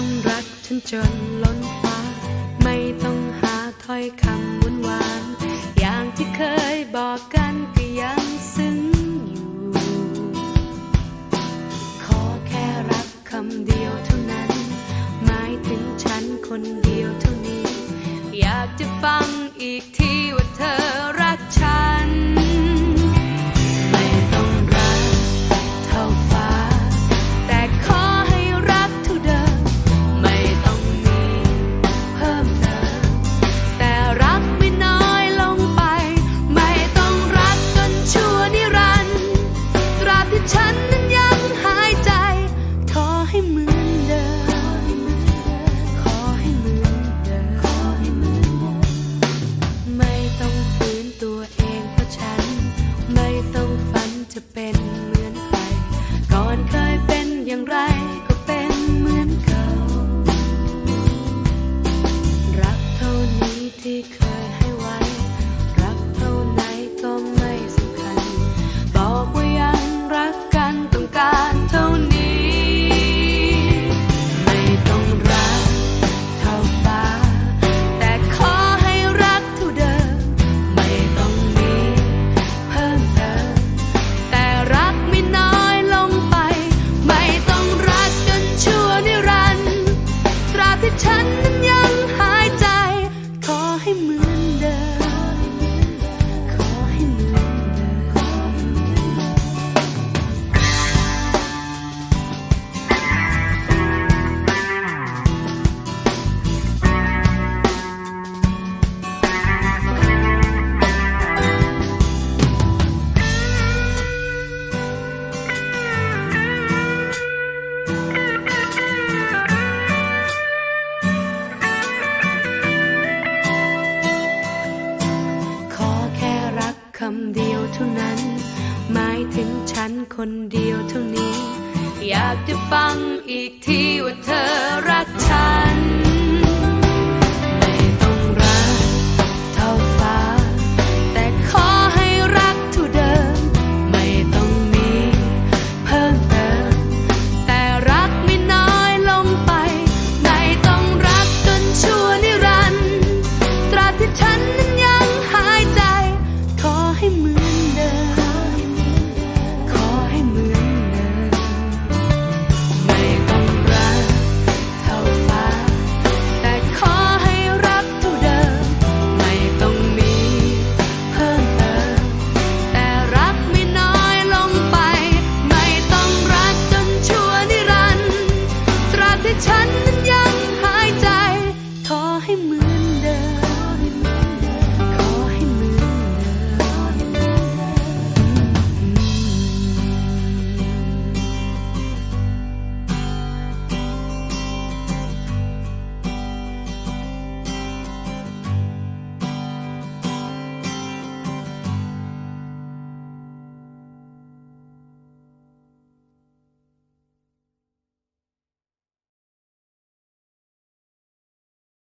องรักฉันจนล้นฟ้า ไม่ต้องหาถ้อยคำหวานหวานอย่างที่เคยบอกกันก็ยังซึ้งอยู่ ขอแค่รักคำเดียวเท่านั้น หมายถึงฉันคนเดียวเท่านี้ อยากจะฟั อย่างไร เดียวเท่านั้น หมายถึงฉันคนเดียวเท่านี้ อยากจะฟังอีกทีว่าเธอ